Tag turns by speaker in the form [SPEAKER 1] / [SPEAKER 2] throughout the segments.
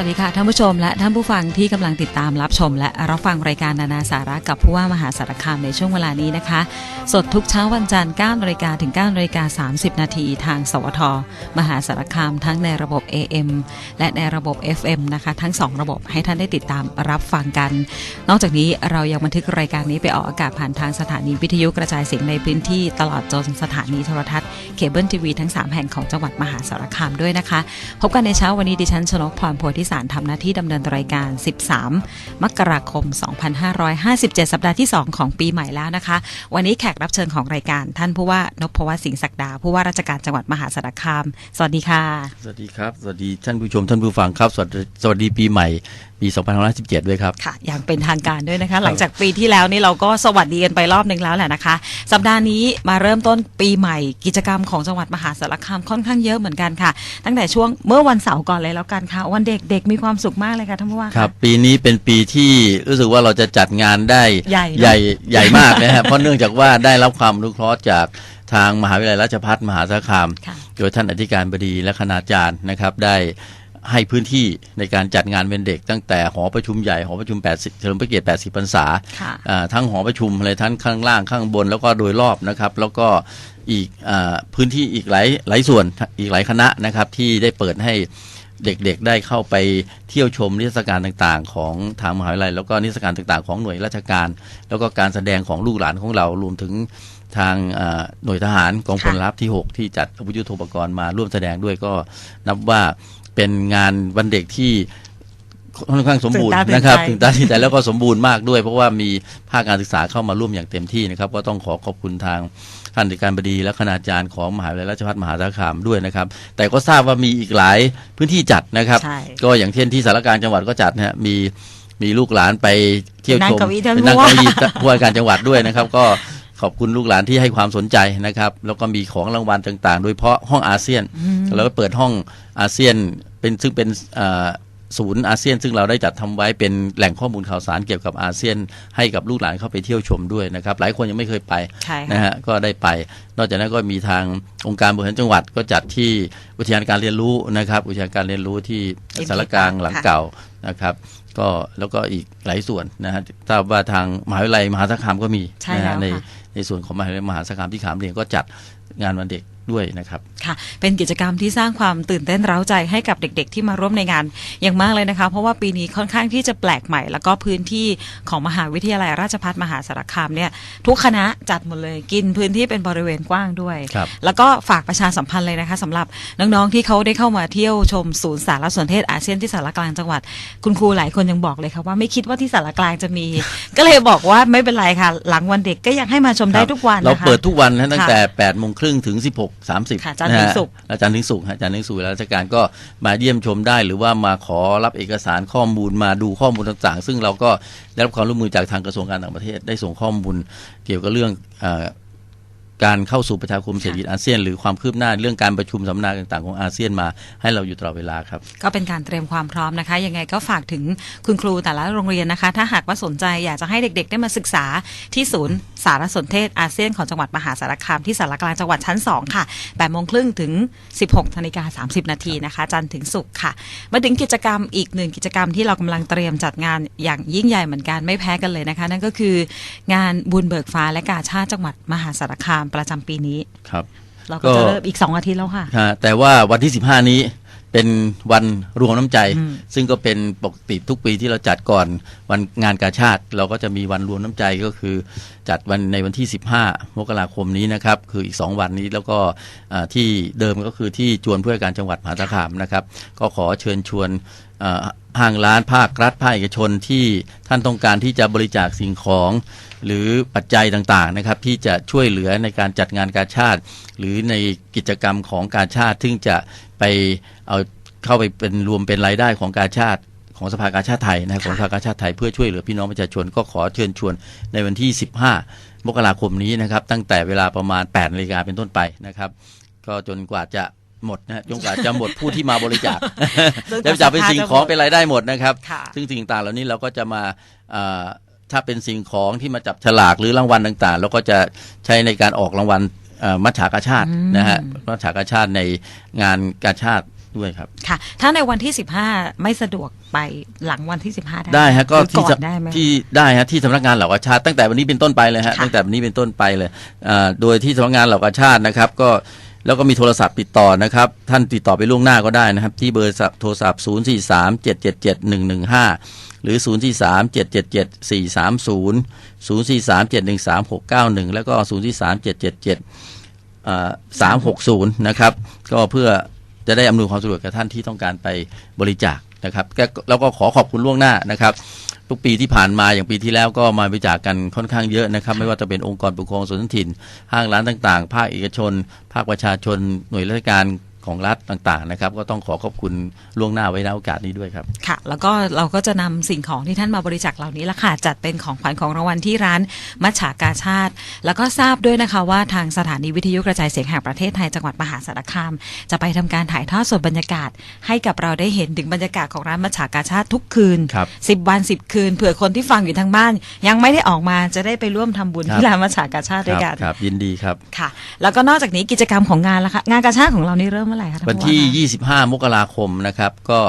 [SPEAKER 1] สวัสดีค่ะท่านผู้ชมและท่านผู้ฟังที่กำลังติดตามรับชม และรับฟังรายการนานาสาระกับผู้ว่ามหาสารคามในช่วงเวลานี้นะคะ สดทุกเช้าวันจันทร์9นาฬิกาถึง9นาฬิกา30 นาทีทาง สวท มหาสารคามทั้งในระบบ AM และในระบบ FM นะคะทั้ง 2 ระบบให้ท่านได้ติดตามรับฟังกัน นอกจากนี้เรายังบันทึกรายการนี้ไปออกอากาศผ่านทางสถานีวิทยุกระจายเสียงในพื้นที่ตลอดจนสถานีโทรทัศน์เคเบิลทีวีทั้ง 3 แห่งของจังหวัดมหาสารคามด้วยนะคะ พบกันในเช้าวันนี้ดิฉันชนกพรโพธิสารทำหน้าที่ดำเนินรายการ 13 มกราคม 2557 สัปดาห์ที่ 2 ของปีใหม่แล้วนะคะ วันนี้แขกรับเชิญของรายการท่านผู้ว่านพวัฒน์สิงห์ศักดา ผู้ว่าราชการจังหวัดมหาสารคาม สวัสดีค่ะ
[SPEAKER 2] สวัสดีครับ สวัสดีท่านผู้ชมท่านผู้ฟังครับ สวัสดีสวัสดีปีใหม่ปี2517 ด้วยครับ
[SPEAKER 1] ค่ะ อย่างเป็นทางการด้วยนะคะ หลังจากปีที่แล้วนี่เราก็สวัสดีกันไปรอบหนึ่งแล้วแหละนะคะ สัปดาห์นี้มาเริ่มต้นปีใหม่ กิจกรรมของจังหวัดมหาสารคามค่อนข้างเยอะเหมือนกันค่ะ ตั้งแต่ช่วงเมื่อวันเสาร์ก่อนเลยแล้วกันค่ะ วันเด็กเด็กมีความสุขมากเลยค่ะท่านผู้ว่า
[SPEAKER 2] ครับปีนี้เป็นปีที่รู้สึกว่าเราจะจัดงานได้
[SPEAKER 1] ใหญ่เนอะ
[SPEAKER 2] ใหญ่ใหญ่มากนะฮะ เพราะเนื่องจากว่าได้รับความอนุเคราะห์จากทางมหาวิทยาลัยราชภัฏมหาสารคาม
[SPEAKER 1] ค่ะ
[SPEAKER 2] โดยท่านอธิการบดีและคณาจารย์นะครับ ได้ให้พื้นที่ในการจัดงานเป็นเด็ก ตั้งแต่หอประชุมใหญ่หอประชุม 80เฉลิมพระเกียรติ 80 พรรษา
[SPEAKER 1] ค่ะ
[SPEAKER 2] อ่าทั้งหอประชุมเลยทั้งข้างล่างข้างบนแล้วก็โดยรอบนะครับ แล้วก็อีกอาพื้นที่อีกหลายหลายส่วนอีกหลายคณะนะครับที่ได้เปิดให้ เด็กๆได้เข้าไปเที่ยวชมนิทรรศการต่างๆ ของทางมหาวิทยาลัย แล้วก็นิทรรศการต่างๆ ของหน่วยราชการ แล้วก็การแสดงของลูกหลานของเรารวมถึงทางอ่าหน่วยทหารกองพลรับที่ 6 ที่จัดอาวุธยุทโธปกรณ์มาร่วมแสดงด้วยก็นับว่าเป็นงานวันเด็กที่ค่อนข้างสมบูรณ์
[SPEAKER 1] ตื่นตาตื่น
[SPEAKER 2] นะครับ
[SPEAKER 1] ใจ
[SPEAKER 2] ถึงตัดสินใจแล้วก็สมบูรณ์มากด้วย เพราะว่ามีภาคการศึกษาเข้ามาร่วมอย่างเต็มที่นะครับ ก็ต้องขอขอบคุณทางท่านอธิการบดีและคณาจารย์ของมหาวิทยาลัยราชภัฏมหาสารคามด้วยนะครับ แต่ก็ทราบว่ามีอีกหลายพื้นที่จัดนะครับ
[SPEAKER 1] ใช่
[SPEAKER 2] ก็อย่างเช่นที่สารกลารจังหวัดก็จัดนะฮะมีมีลูกหลานไปเที่ยว
[SPEAKER 1] นั่
[SPEAKER 2] ช
[SPEAKER 1] ง
[SPEAKER 2] ม
[SPEAKER 1] เก้าอี้ท่าน
[SPEAKER 2] เป็นนั่ง
[SPEAKER 1] ผู้ว่า
[SPEAKER 2] เก้าอี้ผู้ว่าการจังหวัดด้วยนะครับ ก็ขอบคุณลูกหลานที่ให้ความสนใจนะครับ แล้วก็มีของรางวัลต่างๆ โดยเฉพาะห้องอาเซียน แล้วก็เปิดห้องอาเซียนเป็นซึ่งเป็นเอ่อ ศูนย์อาเซียน ซึ่งเราได้จัดทำไว้เป็นแหล่งข้อมูลข่าวสารเกี่ยวกับอาเซียน ให้กับลูกหลานเข้าไปเที่ยวชมด้วยนะครับ หลายคนยังไม่เคยไป
[SPEAKER 1] ใช่ค่ะ
[SPEAKER 2] นะฮะก็ได้ไป นอกจากนั้นก็มีทางองค์การบริหารจังหวัดก็จัดที่อุทยานการเรียนรู้นะครับ อุทยานการเรียนรู้ที่
[SPEAKER 1] อินเดีย
[SPEAKER 2] สารกลางหลัง
[SPEAKER 1] ค่ะ
[SPEAKER 2] เก่านะครับก็แล้วก็อีกหลายส่วนนะฮะทราบว่าทางมหาวิทยาลัยมหาสารคามก็มี
[SPEAKER 1] ใช่
[SPEAKER 2] นะ
[SPEAKER 1] แล้
[SPEAKER 2] ฮะ
[SPEAKER 1] ว
[SPEAKER 2] ใน
[SPEAKER 1] ค่ะ
[SPEAKER 2] ในส่วนของมหาวิทยาลัยมหาสารคามที่ขามเรียนก็จัดงานวันเด็ก ด้วยนะครับ
[SPEAKER 1] ค่ะ เป็นกิจกรรมที่สร้างความตื่นเต้นเร้าใจให้กับเด็ก ๆ ที่มาร่วมในงานอย่างมากเลยนะคะ เพราะว่าปีนี้ค่อนข้างที่จะแปลกใหม่ แล้วก็พื้นที่ของมหาวิทยาลัยราชภัฏมหาสารคามเนี่ยทุกคณะจัดหมดเลยกินพื้นที่เป็นบริเวณกว้างด้วย
[SPEAKER 2] ครับ
[SPEAKER 1] แล้วก็ฝากประชาสัมพันธ์เลยนะคะสำหรับน้องๆที่เขาได้เข้ามาเที่ยวชมศูนย์สารสนเทศอาเซียนที่สารกลางจังหวัด คุณครูหลายคนยังบอกเลยค่ะว่าไม่คิดว่าที่สารกลางจะมี ก็เลยบอกว่าไม่เป็นไรค่ะ หลังวันเด็กก็ยังให้มาชมได้ทุกวัน
[SPEAKER 2] เรา
[SPEAKER 1] นะคะ
[SPEAKER 2] เปิดทุกวันนะตั้ง
[SPEAKER 1] ค่ะ
[SPEAKER 2] แต่8โมงครึ่งถึง 16 30
[SPEAKER 1] ค่ะจันทร์ถึงศุกร์
[SPEAKER 2] อาจารย์ถึงสุขอาจารย์ถึงสุขแล้วราชการก็มาเยี่ยมชมได้ หรือว่ามาขอรับเอกสารข้อมูลมาดูข้อมูลต่างๆ ซึ่งเราก็ได้รับความร่วมมือจากทางกระทรวงการต่างประเทศได้ส่งข้อมูลเกี่ยวกับเรื่องเออ การเข้าสู่ประชาคมเศรษฐกิจอาเซียน หรือความคืบหน้าเรื่องการประชุมสัมมนาต่างๆของอาเซียนมาให้เราอยู่ตลอดเวลาครับ
[SPEAKER 1] ก็เป็นการเตรียมความพร้อมนะคะ ยังไงก็ฝากถึงคุณครูแต่ละโรงเรียนนะคะ ถ้าหากว่าสนใจอยากจะให้เด็กๆ ได้มาศึกษาที่ศูนย์สารสนเทศอาเซียนของจังหวัดมหาสารคามที่สารกลางจังหวัดชั้น 2 ค่ะ8โมงครึ่งถึง 16นาฬิกา30 นาทีนะคะ จันทร์ถึงศุกร์ค่ะ มาถึงกิจกรรมอีกหนึ่งกิจกรรมที่เรากำลังเตรียมจัดงานอย่างยิ่งใหญ่เหมือนกันไม่แพ้กันเลยนะคะ นั่นก็คืองานบุญเบิกฟ้าและกาชาติจังหวัดมหาสารคามประจำปีนี้
[SPEAKER 2] ครับ
[SPEAKER 1] เราก็จะเริ่มอีก 2 อาทิตย์แล้วค่ะ
[SPEAKER 2] ฮะแต่ว่าวันที่ 15 นี้เป็นวันรวมน้ำใจ
[SPEAKER 1] อืม
[SPEAKER 2] ซึ่งก็เป็นปกติทุกปีที่เราจัดก่อนวันงานกาชาติ เราก็จะมีวันรวมน้ำใจก็คือ จัดวันในวันที่ 15 มกราคมนี้นะครับ คืออีก 2 วันนี้แล้วก็อ่าที่เดิมก็คือที่จวนเพื่อการจังหวัดมหาสารคามนะครับ ก็ขอเชิญชวนอ่าห้างร้านภาครัฐภาคเอกชนที่ท่านต้องการที่จะบริจาคสิ่งของ หรือปัจจัยต่างๆนะครับ ที่จะช่วยเหลือในการจัดงานกาชาติ หรือในกิจกรรมของกาชาติ ซึ่งจะไปเอาเข้าไปเป็นรวมเป็นรายได้ของกาชาติของสภากาชาติไทยนะครับของสภากาชาติไทยเพื่อช่วยเหลือพี่น้องประชาชนก็ขอเชิญชวนในวันที่ 15 มกราคมนี้นะครับ ตั้งแต่เวลาประมาณ8นาฬิกาเป็นต้นไปนะครับ ก็จนกว่าจะหมดนะฮะจนกว่าจะหมดผู้ที่มาบริจาค
[SPEAKER 1] จนก
[SPEAKER 2] จะ
[SPEAKER 1] ว่า
[SPEAKER 2] จะเป็นสิ่งของ
[SPEAKER 1] จะหมด
[SPEAKER 2] เป็นรายได้หมดนะครับ
[SPEAKER 1] ค่ะ
[SPEAKER 2] ซึ่งสิ่งต่างเหล่านี้เราก็จะมาเอ่อ ถ้าเป็นสิ่งของที่มาจับฉลากหรือรางวัลต่างๆเราก็จะใช้ในการออกรางวัลเอ่อมัจฉากาชาติ
[SPEAKER 1] อืม
[SPEAKER 2] นะฮะมัจฉากาชาติในงานกาชาติด้วยครับ
[SPEAKER 1] ค่ะ ถ้าในวันที่ 15 ไม่สะดวกไปหลังวันที่ 15 ได้
[SPEAKER 2] ได้ฮะก็
[SPEAKER 1] หรือ
[SPEAKER 2] ที่
[SPEAKER 1] ก่อน
[SPEAKER 2] จะ
[SPEAKER 1] ได้ไหม
[SPEAKER 2] ที่ได้ฮะที่สำนักงานเหล่ากาชาติตั้งแต่วันนี้เป็นต้นไปเลยฮะ
[SPEAKER 1] ค่ะ
[SPEAKER 2] ตั้งแต่วันนี้เป็นต้นไปเลยอ่าโดยที่สำนักงานเหล่ากาชาตินะครับก็แล้วก็มีโทรศัพท์ติดต่อนะครับ ท่านติดต่อไปล่วงหน้าก็ได้นะครับ ที่เบอร์โทรศัพท์ 0 4 3 7 7 7 1 1 5 หรือ 0 4 3 7 7 7 4 3 0 0 4 3 7 1 3 6 9 1 แล้วก็ 0 4 3 7 7 7สามหกศูนะครับ ก็เพื่อจะได้อำนวยความสะดวกกับท่านที่ต้องการไปบริจาคนะครับแกแล้วก็ขอขอบคุณล่วงหน้านะครับทุกปีที่ผ่านมาอย่างปีที่แล้วก็มาบริจาคกันค่อนข้างเยอะนะครับ ไม่ว่าจะเป็นองค์กรปกครองส่วนท้องถิ่น ห้างร้านต่างๆ ภาคเอกชน ภาคประชาชนหน่วยราชการ ของรัฐต่างๆนะครับ ก็ต้องขอขอบคุณล่วงหน้าไว้ในโอกาสนี้ด้วยครับ
[SPEAKER 1] ค่ะ แล้วก็เราก็จะนำสิ่งของที่ท่านมาบริจาคเหล่านี้ละค่ะจัดเป็นของขวัญของรางวัลที่ร้านมัชฉากาชาติ แล้วก็ทราบด้วยนะคะว่าทางสถานีวิทยุกระจายเสียงแห่งประเทศไทยจังหวัดมหาสารคาม จะไปทำการถ่ายทอดสดบรรยากาศ ให้กับเราได้เห็นถึงบรรยากาศของร้านมัชฉากาชาติทุกคืน
[SPEAKER 2] ครับ
[SPEAKER 1] สิบวันสิบคืนเผื่อคนที่ฟังอยู่ทางบ้าน ยังไม่ได้ออกมาจะได้ไปร่วมทำบุญ
[SPEAKER 2] ครับ
[SPEAKER 1] ที่ร้านมัชฉากาชาติด้วยกัน
[SPEAKER 2] ครับยินดีครับ
[SPEAKER 1] ค่ะ แล้วก็นอกจากนี้กิจกรรมของงานละคะงานกาชาติของเรานี่เริ่มเมื่อไหร่คะท่า
[SPEAKER 2] วัน
[SPEAKER 1] ผู้า
[SPEAKER 2] ที่
[SPEAKER 1] คะ
[SPEAKER 2] 25 มกราคมนะครับ ก็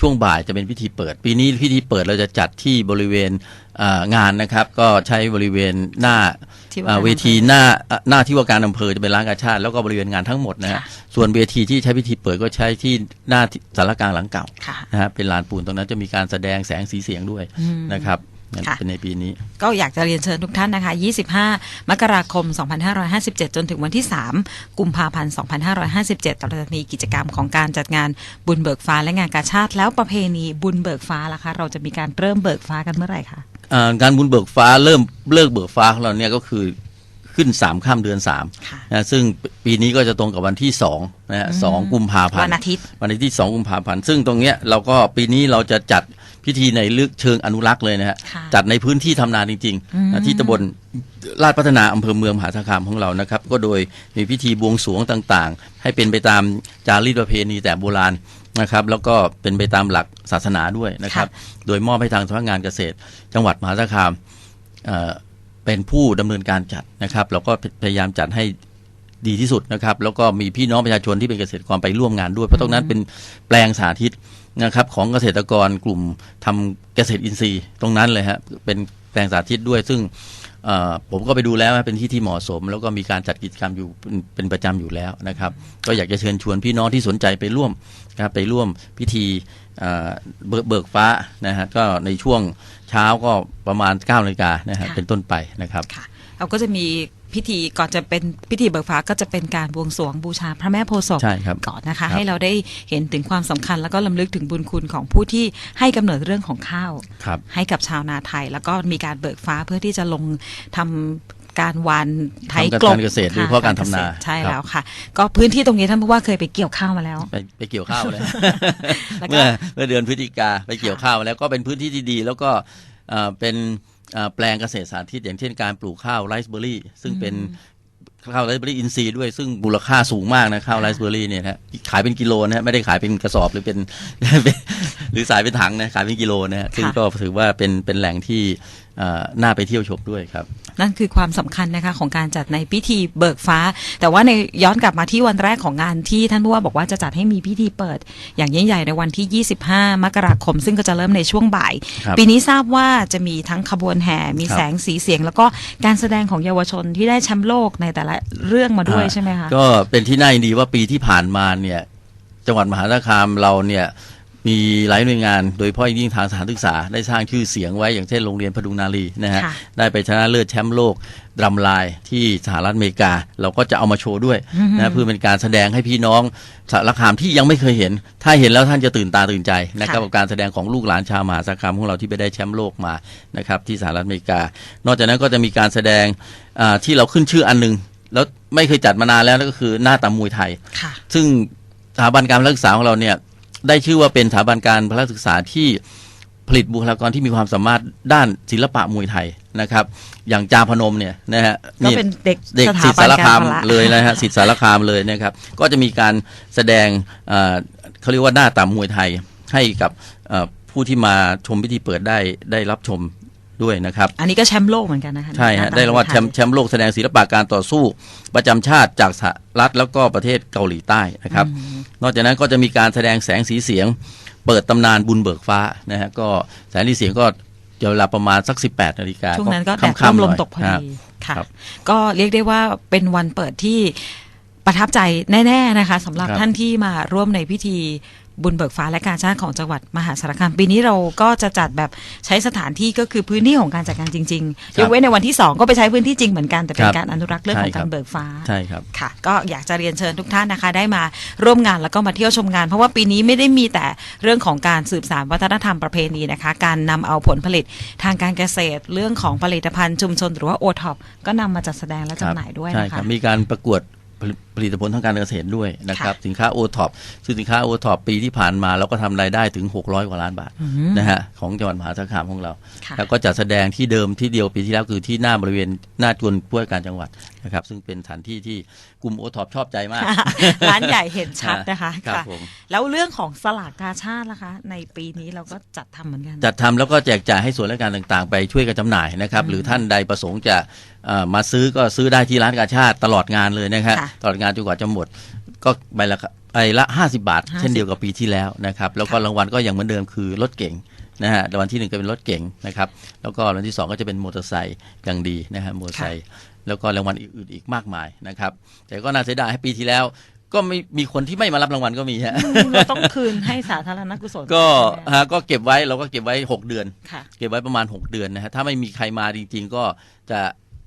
[SPEAKER 2] ช่วงบ่ายจะเป็นพิธีเปิด ปีนี้พิธีเปิดเราจะจัดที่บริเวณอ่างานนะครับ ก็ใช้บริเวณหน้า
[SPEAKER 1] ที่ว่า
[SPEAKER 2] อ่า
[SPEAKER 1] การ
[SPEAKER 2] เวทีหน้าอ่าหน้าที่ว่าการอำเภอจะเป็นร้านกาชาติแล้วก็บริเวณงานทั้งหมดนะฮะ
[SPEAKER 1] ค่ะ
[SPEAKER 2] ส่วนเวทีที่ใช้พิธีเปิดก็ใช้ที่หน้าที่สารกลางหลังเก่า
[SPEAKER 1] ค่ะ
[SPEAKER 2] นะฮะเป็นลานปูนตรงนั้นจะมีการแสดงแสงสีเสียงด้วย
[SPEAKER 1] อืม
[SPEAKER 2] นะครับนั่น
[SPEAKER 1] ค่ะ
[SPEAKER 2] เป็นในปีนี้
[SPEAKER 1] ก็อยากจะเรียนเชิญทุกท่านนะคะ 25 มกราคม 2557 จนถึงวันที่ 3 กุมภาพันธ์ 2557เราจะมีกิจกรรมของการจัดงานบุญเบิกฟ้าและงานกาชาติ แล้วประเพณีบุญเบิกฟ้าล่ะคะ เราจะมีการเริ่มเบิกฟ้ากันเมื่อไหร่คะ
[SPEAKER 2] อ่าการบุญเบิกฟ้าเริ่มเลิกเบิกฟ้าของเราเนี่ยก็คือ ขึ้นสามข้ามเดือนสาม
[SPEAKER 1] ค่ะ
[SPEAKER 2] นะซึ่งปีนี้ก็จะตรงกับวันที่สองนะฮะสองกุมภาพันธ์
[SPEAKER 1] วันอาทิตย์
[SPEAKER 2] วันอาทิตย์ที่สองกุมภาพันธ์ซึ่งตรงเนี้ยเราก็ปีนี้เราจะจัดพิธีในเลือกเชิงอนุรักษ์เลยนะฮะ
[SPEAKER 1] ค่ะ
[SPEAKER 2] จัดในพื้นที่ทำนาจริง
[SPEAKER 1] อืม
[SPEAKER 2] ๆนะที่ตำบลลาดพัฒนาอำเภอเมืองมหาสารคามของเรานะครับ ก็โดยมีพิธีบวงสรวงต่างๆ ให้เป็นไปตามจารีตประเพณีแต่โบราณนะครับแล้วก็เป็นไปตามหลักศาสนาด้วยนะครับ โดยมอบให้ทางสำนักงานเกษตร จังหวัดมหาสารคาม เป็นผู้ดำเนินการจัดนะครับ เราก็พยายามจัดให้ดีที่สุดนะครับ แล้วก็มีพี่น้องประชาชนที่เป็นเกษตรกรไปร่วมงานด้วย เพราะตรงนั้นเป็นแปลงสาธิตนะครับของเกษตรกรกลุ่มทำเกษตรอินทรีย์ ตรงนั้นเลยฮะเป็นแปลงสาธิตด้วย ซึ่งผมก็ไปดูแล้วเป็นที่ที่เหมาะสม แล้วก็มีการจัดกิจกรรมอยู่เป็นเป็นประจำอยู่แล้วนะครับ ก็อยากจะเชิญชวนพี่น้องที่สนใจไปร่วมนะครับไปร่วมพิธี เอ่อเบิกเบิกฟ้านะฮะก็ในช่วงเช้าก็ประมาณ9นาฬิกานะฮะ
[SPEAKER 1] ค่ะ
[SPEAKER 2] เป็นต้นไปนะครับ
[SPEAKER 1] ค่ะเราก็จะมีพิธีก่อนจะเป็นพิธีเบิกฟ้าก็จะเป็นการบวงสรวงบูชาพระแม่โพธิ์ศพ
[SPEAKER 2] ใช่ครับ
[SPEAKER 1] ก่อนนะคะ
[SPEAKER 2] ครับ
[SPEAKER 1] ให้เราได้เห็นถึงความสำคัญ แล้วก็ลำลึกถึงบุญคุณของผู้ที่ให้กำเนิดเรื่องของข้าว
[SPEAKER 2] ครับ
[SPEAKER 1] ให้กับชาวนาไทย แล้วก็มีการเบิกฟ้าเพื่อที่จะลงทำ การหวานไถ
[SPEAKER 2] ทำการ
[SPEAKER 1] กลบ
[SPEAKER 2] เกษตรโดยเฉพาะการทำนา
[SPEAKER 1] เษตรใช่
[SPEAKER 2] ครับ
[SPEAKER 1] แล้วค่ะ ก็พื้นที่ตรงนี้ท่านผู้ว่าเคยไปเกี่ยวข้าวมาแล้ว
[SPEAKER 2] ไปไปเกี่ยวข้าวเลย
[SPEAKER 1] แล้วก็
[SPEAKER 2] เมื่อเมื่อเดือนพฤศจิกาไปเกี่ยวข้าวมาแล้วก็เป็นพื้นที่ที่ดี แล้วก็เอ่อเป็นเอ่อแปลงเกษตรสาธิตอย่างเช่นการปลูกข้าวไรซ์เบอร์รี่ซึ่งเป็นข้าวไรซ์เบอร์รี่อินทรีย์ด้วยซึ่งมูลค่าสูงมากนะข้าวไรซ์เบอร์รี่เนี่ยนะฮะขายเป็นกิโลนะฮะไม่ได้ขายเป็นกระสอบหรือเป็นเป็นหรือสายเป็นถังนะขายเป็นกิโลนะฮะซึ่งก็ถือว่าเป็นเป็นแหล่งที่เอ่อ น่าไปเที่ยวชมด้วยครับ
[SPEAKER 1] นั่นคือความสำคัญนะคะของการจัดในพิธีเบิกฟ้า แต่ว่าในย้อนกลับมาที่วันแรกของงานที่ท่านผู้ว่าบอกว่าจะจัดให้มีพิธีเปิด อย่างยิ่งใหญ่ในวันที่ 25 มกราคม ซึ่งก็จะเริ่มในช่วงบ่าย
[SPEAKER 2] ครับ
[SPEAKER 1] ปีนี้ทราบว่าจะมีทั้งขบวนแห่ มี
[SPEAKER 2] ครับ
[SPEAKER 1] แสงสีเสียง แล้วก็การแสดงของเยาวชนที่ได้แชมป์โลกในแต่ละเรื่องมาด้วย
[SPEAKER 2] อ่า
[SPEAKER 1] ใช่ไหมคะ
[SPEAKER 2] ก็เป็นที่น่ายินดีว่าปีที่ผ่านมาเนี่ยจังหวัดมหาสารคามเราเนี่ย มีหลายหน่วยงานโดยเฉพาะอย่างยิ่งทางสถานศึกษาได้สร้างชื่อเสียงไว้อย่างเช่นโรงเรียนพดุงนารีนะฮะ
[SPEAKER 1] ค่ะ
[SPEAKER 2] ได้ไปชนะเลิศแชมป์โลกดรัมไลน์ที่สหรัฐอเมริกา เราก็จะเอามาโชว์ด้วยนะเพื่อเป็นการแสดงให้พี่น้องสารคามที่ยังไม่เคยเห็น ถ้าเห็นแล้วท่านจะตื่นตาตื่นใจนะครับ
[SPEAKER 1] ค่ะ
[SPEAKER 2] กับการแสดงของลูกหลานชาวมหาสารคามของเราที่ไปได้แชมป์โลกมานะครับที่สหรัฐอเมริกา นอกจากนั้นก็จะมีการแสดงอ่าที่เราขึ้นชื่ออันหนึงแล้วไม่เคยจัดมานานแล้วนั่นก็คือหน้าตามวยไทย
[SPEAKER 1] ค่ะ
[SPEAKER 2] ซึ่งสถาบันการศึกษาของเราเนี่ย ได้ชื่อว่าเป็นสถาบันการศึกษาที่ผลิตบุคลากรที่มีความสามารถด้านศิลปะมวยไทยนะครับ อย่างจาพนมเนี่ยนะฮะ
[SPEAKER 1] ก็เป็นเด็ก
[SPEAKER 2] เด็ก
[SPEAKER 1] ส
[SPEAKER 2] ศิ
[SPEAKER 1] ถา
[SPEAKER 2] ษย์
[SPEAKER 1] บั
[SPEAKER 2] สานรคาม
[SPEAKER 1] การพละ
[SPEAKER 2] เลยนะฮะศิษย์สารคามเลยนะครับ ก็จะมีการแสดงเอ่อเขาเรียกว่าหน้าตามมวยไทยให้กับเอ่อผู้ที่มาชมพิธีเปิดได้ได้รับชม ด้วยนะครับ
[SPEAKER 1] อันนี้ก็แชมป์โลกเหมือนกันนะคะ
[SPEAKER 2] ใช่ฮะ
[SPEAKER 1] หน้ต
[SPEAKER 2] ได้รางวัล
[SPEAKER 1] ไท
[SPEAKER 2] แช
[SPEAKER 1] ย
[SPEAKER 2] มป์แชมป์โลกแสดงศิลปะการต่อสู้ ประจำชาติจากสหรัฐแล้วก็ประเทศเกาหลีใต้นะครับ นอกจากนั้นก็จะมีการแสดงแสงสีเสียง เปิดตำนานบุญเบิกฟ้านะฮะก็แสงสีเสียงก็จะเวลาประมาณสัก 18นาฬิกา
[SPEAKER 1] ช่วงนั้นก็แดด
[SPEAKER 2] ค่ำๆ
[SPEAKER 1] ร่มลม
[SPEAKER 2] หน่อย
[SPEAKER 1] ตกพอ
[SPEAKER 2] ครับ
[SPEAKER 1] ดีค่ะ
[SPEAKER 2] ครับ
[SPEAKER 1] ก็เรียกได้ว่าเป็นวันเปิดที่ประทับใจแน่ ๆ นะคะสำหรับ
[SPEAKER 2] ครับ
[SPEAKER 1] ท่านที่มาร่วมในพิธี บุญเบิกฟ้าและการชาติของจังหวัดมหาสารคามปีนี้เราก็จะจัดแบบใช้สถานที่ก็คือพื้นที่ของการจัดงานจริงๆยกเว้นในวันที่สองก็ไปใช้พื้นที่จริงเหมือนกันแต่เป็นการอนุรักษ์เรื่องของการเบิกฟ้า
[SPEAKER 2] ใช่ครับ
[SPEAKER 1] ค่ะ ก็อยากจะเรียนเชิญทุกท่านนะคะ ได้มาร่วมงานแล้วก็มาเที่ยวชมงาน เพราะว่าปีนี้ไม่ได้มีแต่เรื่องของการสืบสานวัฒนธรรมประเพณีนะคะ การนำเอาผลผลิตทางการเกษตร เรื่องของผลิตภัณฑ์ชุมชน หรือว่าโอท็อปก็นำมาจัดแสดงและจำหน่ายด้วย
[SPEAKER 2] ใช่
[SPEAKER 1] นะ
[SPEAKER 2] ครั
[SPEAKER 1] คะ
[SPEAKER 2] บมีการประกวด ผลิตผลิตผลทางการเกษตรด้วยนะครับ
[SPEAKER 1] ค่ะ
[SPEAKER 2] สินค้าโอท็อปซึ่งสินค้าโอท็อปปีที่ผ่านมาเราก็ทำรายได้ถึง 600 กว่าล้านบาทนะฮะของจังหวัดมหาสารคามของเรา
[SPEAKER 1] ค่ะ
[SPEAKER 2] แล้วก็จัดแสดงที่เดิมที่เดียวปีที่แล้วคือที่หน้าบริเวณหน้าจวนผู้ว่าการจังหวัดนะครับ ซึ่งเป็นสถานที่ที่กลุ่มโอท็อปชอบใจมาก
[SPEAKER 1] ร้านใหญ่เห็นชัดนะคะ
[SPEAKER 2] ครับ
[SPEAKER 1] ค่ะ
[SPEAKER 2] ผม
[SPEAKER 1] แล้วเรื่องของสลากกาชาติล่ะคะ ในปีนี้เราก็จัดทำเหมือนกัน
[SPEAKER 2] จัดทำแล้วก็แจกจ่ายให้ส่วนราชการต่างๆ ไปช่วยกันจำหน่ายนะครับ หรือท่านใดประสงค์จะเอ่อมาซื้อก็ซื้อได้ที่ร้านกาชาติตลอดงานเลยนะครับ
[SPEAKER 1] ค่ะ
[SPEAKER 2] ตลอดงานจนกว่าจะหมด ก็ใบละใบละ 50 บาท
[SPEAKER 1] 50
[SPEAKER 2] เช่นเดียวกับปีที่แล้วนะครับ แล้วก็รางวัลก็ยังเหมือนเดิมคือรถเก๋งนะฮะรางวัลที่หนึ่งก็เป็นรถเก๋งนะครับ แล้วก็รางวัลที่สองก็จะเป็นมอเตอร์ไซค์อย่างดีนะฮะมอเตอร์ไซค์ แล้วก็รางวัลอื่นๆอีกมากมายนะครับ แต่ก็น่าเสียดายให้ปีที่แล้ว ก็ไม่มีคนที่ไม่มารับรางวัลก็มีฮะ
[SPEAKER 1] เราต้องคืนให้สาธารณกุศล
[SPEAKER 2] ก็
[SPEAKER 1] ใช่ไหมคะ
[SPEAKER 2] ฮะก็เก็บไว้เราก็เก็บไว้ 6 เดือน
[SPEAKER 1] ค่ะ
[SPEAKER 2] เก็บไว้ประมาณ 6 เดือนนะฮะถ้าไม่มีใครมาจริง ๆ ก็จะ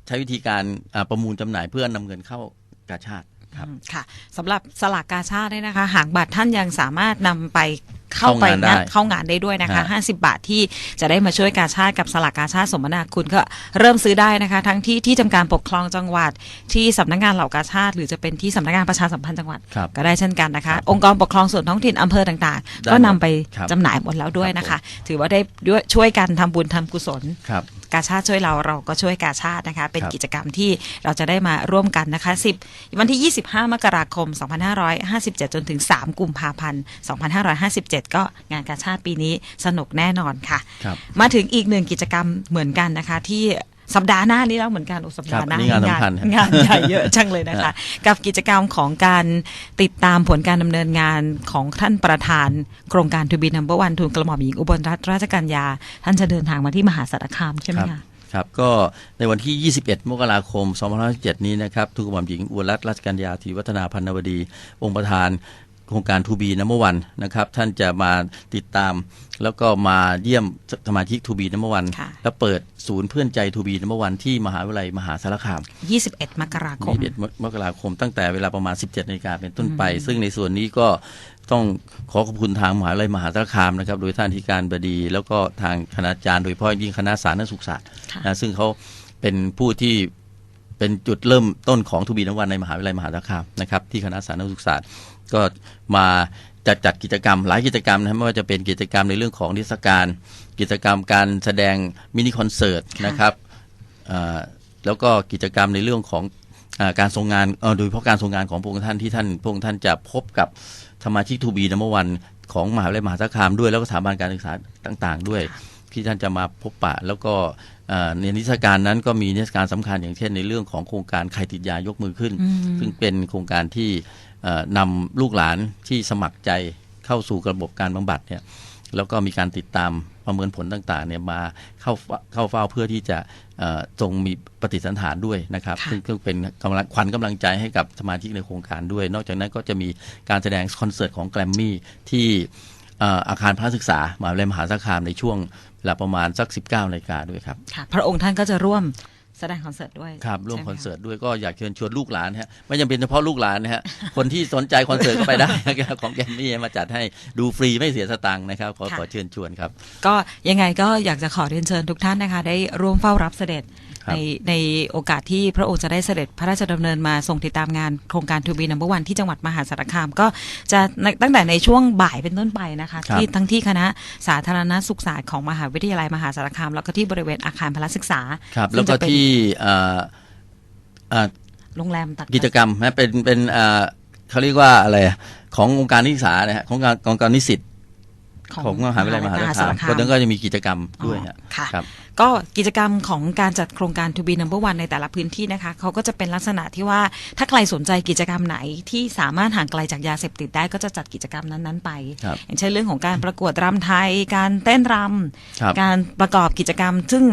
[SPEAKER 2] ใช้วิธีการอ่าประมูลจำหน่ายเพื่อนำเงินเข้ากาชาติครับ
[SPEAKER 1] อืมค่ะสำหรับสลากกาชาติเนี่ยนะคะ หางบัตรท่านยังสามารถนำไป เข้าไป
[SPEAKER 2] เข้างานได้
[SPEAKER 1] เข้างานได้ด้วยนะคะ
[SPEAKER 2] ฮะ
[SPEAKER 1] 50 บาทที่จะได้มาช่วยกาชาติกับสลากกาชาติสมนาคุณก็เริ่มซื้อได้นะคะ ทั้งที่ที่ทำการปกครองจังหวัดที่สำนักงานเหล่ากาชาติ หรือจะเป็นที่สำนักงานประชาสัมพันธ์จังหวัด
[SPEAKER 2] ครับ
[SPEAKER 1] ก็ได้เช่นกันนะคะ
[SPEAKER 2] ครับ
[SPEAKER 1] องค์กรปกครองส่วนท้องถิ่นอำเภอต่างๆ
[SPEAKER 2] ได้
[SPEAKER 1] ก็นำไป
[SPEAKER 2] ครับ
[SPEAKER 1] จำหน่ายหมดแล้วด้วย
[SPEAKER 2] ครับ
[SPEAKER 1] นะคะ ถือว่าได้ด้วยช่วยกันทำบุญทำกุศล
[SPEAKER 2] ครับ
[SPEAKER 1] กาชาติช่วยเราเราก็ช่วยกาชาตินะคะ เป็น
[SPEAKER 2] ครับ
[SPEAKER 1] กิจกรรมที่เราจะได้มาร่วมกันนะคะ10วันที่ 25 มกราคม 2557 จนถึง 3 กุมภาพันธ์ 2557 ก็งานกาชาติปีนี้สนุกแน่นอนค่ะ
[SPEAKER 2] ครับ
[SPEAKER 1] มาถึงอีกหนึ่งกิจกรรมเหมือนกันนะคะที่ สัปดาห์หน้านี้แล้วเหมือนกันโอ้สัปดาห์หน้า
[SPEAKER 2] ครับนี่งานสำคัญ
[SPEAKER 1] งานใหญ่เยอะจังเลยนะคะ กับกิจกรรมของการติดตามผลการดำเนินงานของท่านประธาน โครงการทูบีนัมเบอร์วันทูลกระหม่อมหญิงอุบลรัตนราชกัญญา ท่านจะเดินทางมาที่มหาสารคามใช่ไหม
[SPEAKER 2] ครับ
[SPEAKER 1] คะ
[SPEAKER 2] ครับ ก็ในวันที่ 21 มกราคม 2517นี้นะครับทุกกระหม่อมหญิงอุบลรัตนราชกัญญาธีวัฒนาพันนวดี องค์ประธาน โครงการทูบีนัมเบอร์วันนะครับท่านจะมาติดตาม แล้วก็มาเยี่ยมสมาชิกทูบีนัมเบอร์วัน
[SPEAKER 1] ค่ะ
[SPEAKER 2] และเปิดศูนย์เพื่อนใจทูบีนัมเบอร์วันที่มหาวิทยาลัยมหาสารคาม
[SPEAKER 1] 21 มกราคม
[SPEAKER 2] 21 มกราคมตั้งแต่เวลาประมาณ 17นาฬิกาเป็นต้นไป ซึ่งในส่วนนี้ก็ต้องขอขอบคุณทางมหาวิทยาลัยมหาสารคามนะครับ โดยท่านที่การบดี แล้วก็ทางคณาจารย์โดยเฉพาะยิ่งคณะสาธารณสุขศาสตร์
[SPEAKER 1] ค่ะ
[SPEAKER 2] นะซึ่งเขาเป็นผู้ที่เป็นจุดเริ่มต้นของทูบีนวันในมหาวิทยาลัยมหาสารคามนะครับที่คณะสาธารณสุขศาสตร์ ก็มาจัดจัดกิจกรรมหลายกิจกรรมนะไม่ว่าจะเป็นกิจกรรมในเรื่องของนิทรรศการ กิจกรรมการแสดงมินิคอนเสิร์ตนะครับอ่าแล้วก็กิจกรรมในเรื่องของอาการทรงงานเอ่อโดยเฉพาะการทรงงานของพระองค์ท่านที่ท่านพระองค์ท่านจะพบกับสมาชิกทูบีนัมวันของมหาวิทยาลัยมหาสารคามด้วยแล้วก็สถาบันการศึกษาต่าง ๆ ด้วยที่ท่านจะมาพบปะ แล้วก็อ่าในนิทรรศการนั้นก็มีนิทรรศการสำคัญอย่างเช่นในเรื่องของโครงการใครติดยายกมือขึ้น ซึ่งเป็นโครงการที่เอ่อ นำลูกหลานที่สมัครใจเข้าสู่ระบบการบำบัดเนี่ยแล้วก็มีการติดตามประเมินผลต่างๆเนี่ยมาเข้าเฝ้าเข้าเฝ้าเพื่อที่จะเอ่อทรงมีปฏิสันฐานด้วยนะครับ
[SPEAKER 1] ค่ะ
[SPEAKER 2] ซึ่งซึ่งเป็นกำลังขวัญกำลังใจให้กับสมาชิกในโครงการด้วย นอกจากนั้นก็จะมีการแสดงคอนเสิร์ตของแกรมมี่ที่เอ่ออาคารพระศึกษามหาวิทยาลัยมหาสารคามในช่วงเวลาประมาณสัก 19นาฬิกาด้วยครับ
[SPEAKER 1] ค่ะพระองค์ท่านก็จะร่วม แสดงคอนเสิร์ตด้วย
[SPEAKER 2] ครับร่วม
[SPEAKER 1] ใช่ไห
[SPEAKER 2] คอนเสิร์ตด้วยก็อยากเชิญชวนลูกหลานฮะไม่จำเป็นเฉพาะลูกหลานนะฮะคนที่สนใจคอนเสิร์ตก็ไปได้นะครับของแกรมมี่มาจัดให้ดูฟรีไม่เสียสตังค์นะครับขอ
[SPEAKER 1] ค่ะ
[SPEAKER 2] ขอเชิญชวนครับ
[SPEAKER 1] ก็ยังไงก็อยากจะขอเรียนเชิญทุกท่านนะคะ ได้ร่วมเฝ้ารับเสด็จ
[SPEAKER 2] ครับ
[SPEAKER 1] ในในโอกาสที่พระองค์จะได้เสด็จพระราชดำเนินมาทรงติดตามงานโครงการทูบีนัมเบอร์วันที่จังหวัดมหาสารคาม ก็จะในตั้งแต่ในช่วงบ่ายเป็นต้นไปนะคะ
[SPEAKER 2] ครับ
[SPEAKER 1] ที่ทั้งที่คณะสาธารณสุขศาสตร์ของมหาวิทยาลัยมหาสารคาม แล้วก็ที่บริเวณอาคารพละศึกษา
[SPEAKER 2] ครับ
[SPEAKER 1] ซึ่
[SPEAKER 2] แล้ว
[SPEAKER 1] ง
[SPEAKER 2] ก็
[SPEAKER 1] จะเป็น
[SPEAKER 2] ที่เอ่อเอ่อ
[SPEAKER 1] โรงแรมตัด
[SPEAKER 2] กิจกรรมนะเป็นเป็นเอ่อเขาเรียกว่าอะไรอะขององค์การนักศึกษานะฮะของการของการนิสิตของมหาวิทยาลัยมหาสารคามก็นั้นก็จะมีกิจกรรมด้วยฮะ
[SPEAKER 1] ค่ะ
[SPEAKER 2] ครับ
[SPEAKER 1] ก็กิจกรรมของการจัดโครงการ To be number one ในแต่ละพื้นที่นะคะเขาก็จะเป็นลักษณะที่ว่าถ้าใครสนใจกิจกรรมไหนที่สามารถห่างไกลจากยาเสพติดได้ก็จะจัดกิจกรรมนั้นๆไป
[SPEAKER 2] ครับ
[SPEAKER 1] อย่างเช่นเรื่องของการประกวดรำไทย การเต้นร
[SPEAKER 2] ครับำ
[SPEAKER 1] การประกอบกิจกรรม ซึ่ง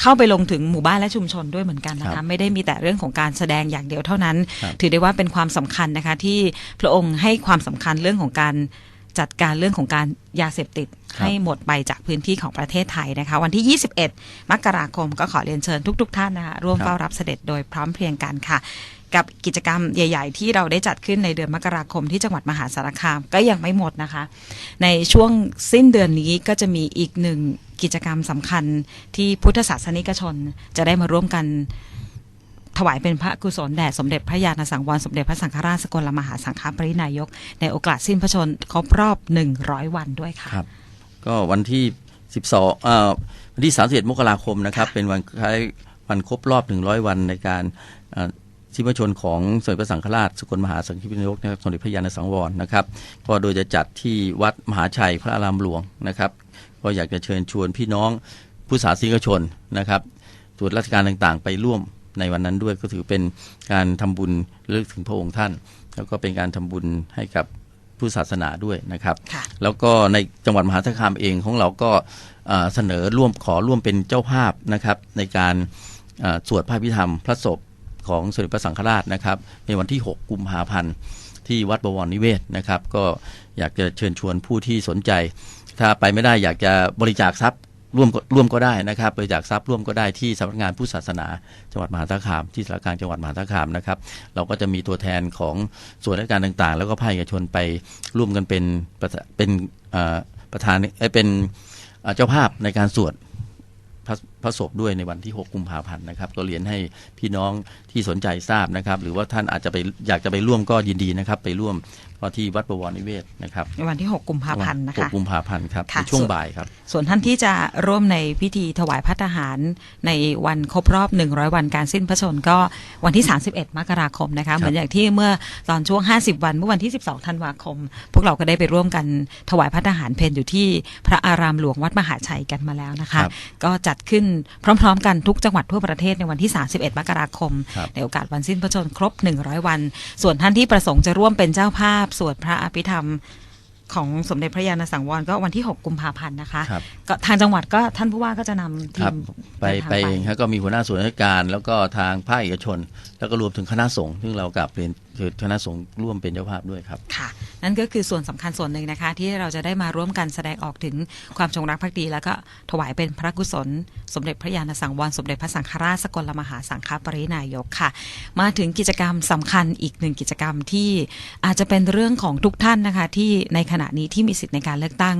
[SPEAKER 1] เข้าไปลงถึงหมู่บ้านและชุมชนด้วยเหมือนกันนะ
[SPEAKER 2] ครั
[SPEAKER 1] คะ
[SPEAKER 2] บ
[SPEAKER 1] ไม่ได้มีแต่เรื่องของการแสดงอย่างเดียวเท่านั้น
[SPEAKER 2] ครับ
[SPEAKER 1] ถือได้ว่าเป็นความสำคัญนะคะที่พระองค์ให้ความสำคัญเรื่องของการ จัดการเรื่องของการยาเสพติด
[SPEAKER 2] ครับ
[SPEAKER 1] ให้หมดไปจากพื้นที่ของประเทศไทยนะคะ วันที่ 21 มกราคมก็ขอเรียนเชิญทุกๆท่านนะคะร่วมเฝ้ารับเสด็จโดยพร้อมเพรียงกันค่ะ กับกิจกรรมใหญ่ ๆ ที่เราได้จัดขึ้นในเดือนมกราคมที่จังหวัดมหาสารคาม ก็ยังไม่หมดนะคะ ในช่วงสิ้นเดือนนี้ก็จะมีอีกหนึ่งกิจกรรมสำคัญที่พุทธศาสนิกชนจะได้มาร่วมกัน ถวายเป็นพระกุศลแด่สมเด็จพระญาณสังวรสมเด็จพระสังฆราชสกลมหาสังฆปรินายก ในโอกาสสิ้นพระชนครบรอบ 100 วันด้วยค่ะ
[SPEAKER 2] ครับ ก็วันที่ 12เอ่อวันที่31มกราคมนะครับ เป็นวันคล้ายวันครบรอบ 100 วันในการเอ่อสิ้นพระชนของสมเด็จพระสังฆราชสกลมหาสังฆปรินายกนะครับสมเด็จพระญาณสังวรนะครับก็โดยจะจัดที่วัดมหาชัยพระอารามหลวงนะครับก็อยากจะเชิญชวนพี่น้องผู้ศาสนิกชนนะครับส่วนราชการต่างๆ ไปร่วม ในวันนั้นด้วยก็ถือเป็นการทำบุญระลึกถึงพระองค์ท่าน แล้วก็เป็นการทำบุญให้กับผู้ศาสนาด้วยนะครับ
[SPEAKER 1] ค่ะ
[SPEAKER 2] แล้วก็ในจังหวัดมหาสารคามเองของเราก็เอ่อเสนอร่วมขอร่วมเป็นเจ้าภาพนะครับ ในการเอ่อสวดพระพิธรรมพระศพของสมเด็จพระสังฆราชนะครับ ในวันที่ 6 กุมภาพันธ์ที่วัดบวรนิเวศนะครับ ก็อยากจะเชิญชวนผู้ที่สนใจ ถ้าไปไม่ได้อยากจะบริจาคทรัพย์ ร่วมร่วมก็ได้นะครับบริจาคทรัพย์ร่วมก็ได้ที่สำนักงานผู้ศาสนา จังหวัดมหาสารคามที่สารกลางจังหวัดมหาสารคามนะครับ เราก็จะมีตัวแทนของส่วนราชการต่างๆ แล้วก็ภาคเอกชนไปร่วมกันเป็นประธานเป็นประธานเป็นเจ้าภาพในการสวด พระพระศพด้วยในวันที่ 6 กุมภาพันธ์นะครับก็เรียนให้พี่น้องที่สนใจทราบนะครับ หรือว่าท่านอาจจะไปอยากจะไปร่วมก็ยินดีนะครับ ไปร่วมก็ที่วัดประวรนิเวศนะครับ
[SPEAKER 1] ในวันที่ 6 กุมภาพันธ์นะ
[SPEAKER 2] หก
[SPEAKER 1] คะ
[SPEAKER 2] กุมภาพันธ์ครับ
[SPEAKER 1] ค่ะ
[SPEAKER 2] ในช่วงบ่ายครับ
[SPEAKER 1] ส่วนท่านที่จะร่วมในพิธีถวายพระทหารในวันครบรอบ 100 วันการสิ้นพระชนม์ก็วันที่ 31 มกราคมนะคะ เหมือนอย่างที่เมื่อตอนช่วง 50 วันเมื่อวันที่ 12 ธันวาคม พวกเราก็ได้ไปร่วมกันถวายพระทหารเพนอยู่ที่พระอารามหลวงวัดมหาชัยกันมาแล้วนะคะ
[SPEAKER 2] ครับ
[SPEAKER 1] ก็จัดขึ้นพร้อมๆ กันทุกจังหวัดทั่วประเทศในวันที่ 31 มกราคม
[SPEAKER 2] ครับ
[SPEAKER 1] ในโอกาสวันสิ้นพระชนม์ครบ 100 วัน ส่วนท่านที่ประสงค์จะร่วมเป็นเจ้าภาพ สวดพระอภิธรรมของสมเด็จพระญาณสังวรก็วันที่ 6 กุมภาพันธ์นะคะ
[SPEAKER 2] ครับ
[SPEAKER 1] ก็ทางจังหวัดก็ท่านผู้ว่าก็จะนำที
[SPEAKER 2] ครับ
[SPEAKER 1] ม
[SPEAKER 2] ไป
[SPEAKER 1] เดินทาง
[SPEAKER 2] ไปเองครับก็มีหัวหน้าส่วนราชการ แล้วก็ทางภาคเอกชน แล้วก็รวมถึงคณะสงฆ์ซึ่งเรากับเรียนคือคณะสงฆ์ร่วมเป็นเจ้าภาพด้วยครับ
[SPEAKER 1] ค่ะ นั่นก็คือส่วนสำคัญส่วนหนึ่งนะคะ ที่เราจะได้มาร่วมกันแสดงออกถึงความจงรักภักดี แล้วก็ถวายเป็นพระกุศล สมเด็จพระญาณสังวรสมเด็จพระสังฆราชสกลมหาสังฆปรินายกค่ะ มาถึงกิจกรรมสำคัญอีกหนึ่งกิจกรรมที่อาจจะเป็นเรื่องของทุกท่านนะคะ ที่ในขณะนี้ที่มีสิทธิ์ในการเลือกตั้ง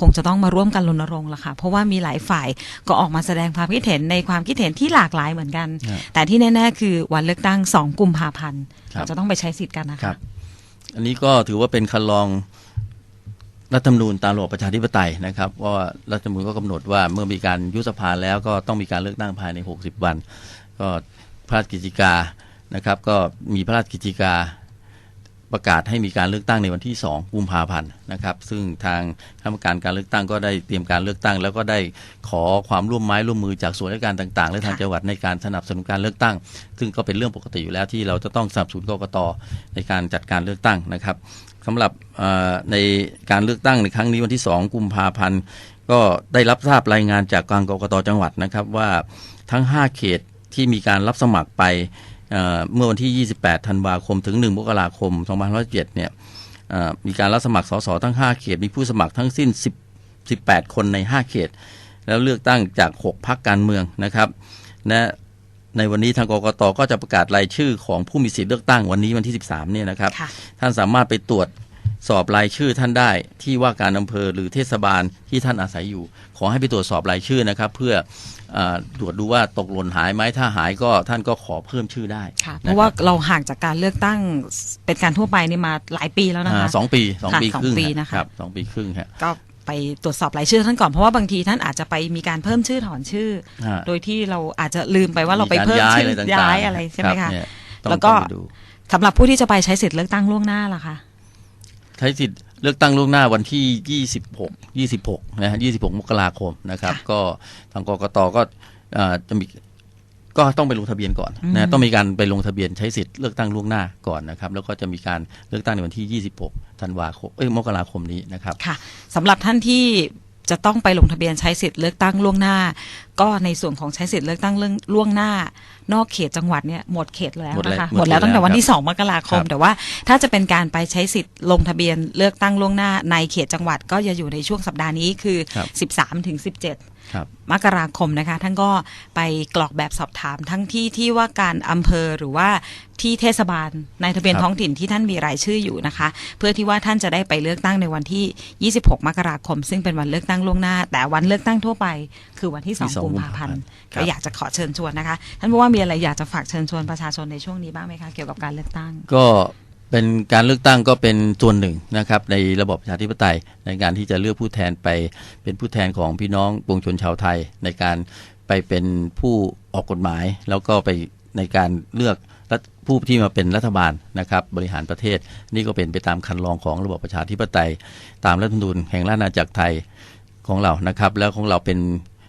[SPEAKER 1] คงจะต้องมาร่วมกันรณรงค์ละค่ะ เพราะว่ามีหลายฝ่ายก็ออกมาแสดงความคิดเห็นในความคิดเห็นที่หลากหลายเหมือนกัน
[SPEAKER 2] ครับ
[SPEAKER 1] แต่ที่แน่ๆคือวันเลือกตั้ง 2 กุมภาพันธ์
[SPEAKER 2] ครับ
[SPEAKER 1] เราจะต้องไปใช้สิทธิ์กันนะ
[SPEAKER 2] ครั
[SPEAKER 1] คะ
[SPEAKER 2] บ อันนี้ก็ถือว่าเป็นคันลองรัฐธรรมนูญตามระบบประชาธิปไตยนะครับว่ารัฐธรรมนูญก็กำหนดว่าเมื่อมีการยุบสภาแล้วก็ต้องมีการเลือกตั้งภายใน 60 วัน ก็พระราชกิจกานะครับ ก็มีพระราชกิจกา ประกาศให้มีการเลือกตั้งในวันที่ 2 กุมภาพันธ์นะครับ ซึ่งทางคณะกรรมการการเลือกตั้งก็ได้เตรียมการเลือกตั้ง แล้วก็ได้ขอความร่วมไม้ร่วมมือจากส่วนราชการต่าง ๆ และทางจังหวัดในการสนับสนุนการเลือกตั้ง ซึ่งก็เป็นเรื่องปกติอยู่แล้วที่เราจะต้องสนับสนุนกกตในการจัดการเลือกตั้งนะครับสำหรับในการเลือกตั้งในครั้งนี้วันที่ 2 กุมภาพันธ์ก็ได้รับทราบรายงานจากการกกตจังหวัดนะครับว่าทั้ง 5 เขตที่มีการรับสมัครไป เอ่อเมื่อวันที่ 28 ธันวาคม ถึง 1 มกราคม 2507เนี่ยเอ่อมีการรับสมัครสสทั้ง 5 เขต มีผู้สมัครทั้งสิ้น 10 18 คนใน 5 เขต แล้วเลือกตั้งจาก 6 พักการเมืองนะครับและในวันนี้ทางกกตก็จะประกาศรายชื่อของผู้มีสิทธิ์เลือกตั้งวันนี้วันที่ 13 เนี่ยนะครับ
[SPEAKER 1] ค่ะ
[SPEAKER 2] ท่านสามารถไปตรวจสอบรายชื่อท่านได้ที่ว่าการอำเภอหรือเทศบาลที่ท่านอาศัยอยู่ ขอให้ไปตรวจสอบรายชื่อนะครับ เพื่อเออ ตรวจดูว่าตกหล่นหายไหมถ้าหายก็ท่านก็ขอเพิ่มชื่อได้
[SPEAKER 1] ค่ะเพ
[SPEAKER 2] นคบ
[SPEAKER 1] ราะว่าเราห่างจากการเลือกตั้งเป็นการทั่วไปนี่มาหลายปีแล้วนะ
[SPEAKER 2] อ่า
[SPEAKER 1] คะ
[SPEAKER 2] สองปีสอง
[SPEAKER 1] ค่ะ
[SPEAKER 2] ปี
[SPEAKER 1] สอง
[SPEAKER 2] ครึ่ง
[SPEAKER 1] ปี
[SPEAKER 2] ฮ
[SPEAKER 1] นะคะ
[SPEAKER 2] รับสองปีครึ่งฮะ
[SPEAKER 1] ก็ไปตรวจสอบรายชื่อท่านก่อนเพราะว่าบางทีท่านอาจจะไปมีการเพิ่มชื่อถอนชื่อ
[SPEAKER 2] ฮะ
[SPEAKER 1] โดยที่เราอาจจะลืมไปว่าเราไป
[SPEAKER 2] มีก
[SPEAKER 1] เพิ่ม
[SPEAKER 2] ย้าย
[SPEAKER 1] ชื่
[SPEAKER 2] อะไร
[SPEAKER 1] อ
[SPEAKER 2] ต่างๆ
[SPEAKER 1] ย้ายอะไรใช่ไหม
[SPEAKER 2] รั
[SPEAKER 1] คะ
[SPEAKER 2] บเนี่ยต้อง
[SPEAKER 1] แล้วก็
[SPEAKER 2] ต้องไปดู
[SPEAKER 1] สำหรับผู้ที่จะไปใช้สิทธิ์เลือกตั้งล่วงหน้าล่ะคะ
[SPEAKER 2] ช้สิทธิ์ เลือกตั้งล่วงหน้าวันที่ 26 26นะฮะ26 มกราคมนะครับ
[SPEAKER 1] ค่ะ
[SPEAKER 2] ก็ทางกกตก็เอ่อจะมีก็ต้องไปลงทะเบียนก่อน
[SPEAKER 1] อืม
[SPEAKER 2] นะต้องมีการไปลงทะเบียนใช้สิทธิ์เลือกตั้งล่วงหน้าก่อนนะครับ แล้วก็จะมีการเลือกตั้งในวันที่ 26 ธันวาคมเอ้ยมกราคมนี้นะครับ
[SPEAKER 1] ค่ะสำหรับท่านที่จะต้องไปลงทะเบียนใช้สิทธิ์เลือกตั้งล่วงหน้าก็ในส่วนของใช้สิทธิ์เลือกตั้งเรื่องล่วงหน้านอกเขตจังหวัดเนี่ยหมดเขตแล้ว
[SPEAKER 2] หมดแล้ว
[SPEAKER 1] นะคะ
[SPEAKER 2] หมด
[SPEAKER 1] หมดแล้วตั้งแต่วันที่
[SPEAKER 2] แล้ว
[SPEAKER 1] 2มกราคม
[SPEAKER 2] ครับ
[SPEAKER 1] แต่ว่าถ้าจะเป็นการไปใช้สิทธิ์ลงทะเบียนเลือกตั้งล่วงหน้าในเขตจังหวัดก็จะอยู่ในช่วงสัปดาห์นี้คือ
[SPEAKER 2] ครับ
[SPEAKER 1] 13ถึง17
[SPEAKER 2] ครับ
[SPEAKER 1] มกราคมนะคะ ท่านก็ไปกรอกแบบสอบถามทั้งที่ที่ว่าการอำเภอหรือว่าที่เทศบาลในทะเบียน
[SPEAKER 2] ครับ
[SPEAKER 1] ท้องถิ่นที่ท่านมีรายชื่ออยู่นะคะ เพื่อที่ว่าท่านจะได้ไปเลือกตั้งในวันที่ 26 มกราคม ซึ่งเป็นวันเลือกตั้งล่วงหน้า แต่วันเลือกตั้งทั่วไปคือวันที่
[SPEAKER 2] ที่สอง
[SPEAKER 1] 2กุมภาพันธ์
[SPEAKER 2] ครับ
[SPEAKER 1] ก็อยากจะขอเชิญชวนนะคะ ท่านผู้ว่ามีอะไรอยากจะฝากเชิญชวนประชาชนในช่วงนี้บ้างไหมคะเกี่ยวกับการเลือกตั้ง
[SPEAKER 2] ก็เป็นการเลือกตั้งก็เป็นส่วนหนึ่งนะครับ ในระบบประชาธิปไตยในการที่จะเลือกผู้แทนไป เป็นผู้แทนของพี่น้องปวงชนชาวไทย ในการไปเป็นผู้ออกกฎหมาย แล้วก็ไปในการเลือกรัฐผู้ที่มาเป็นรัฐบาลนะครับบริหารประเทศ นี่ก็เป็นไปตามคันลองของระบบประชาธิปไตย ตามรัฐธรรมนูญแห่งราชอาณาจักรไทยของเรานะครับ แล้วของเราเป็น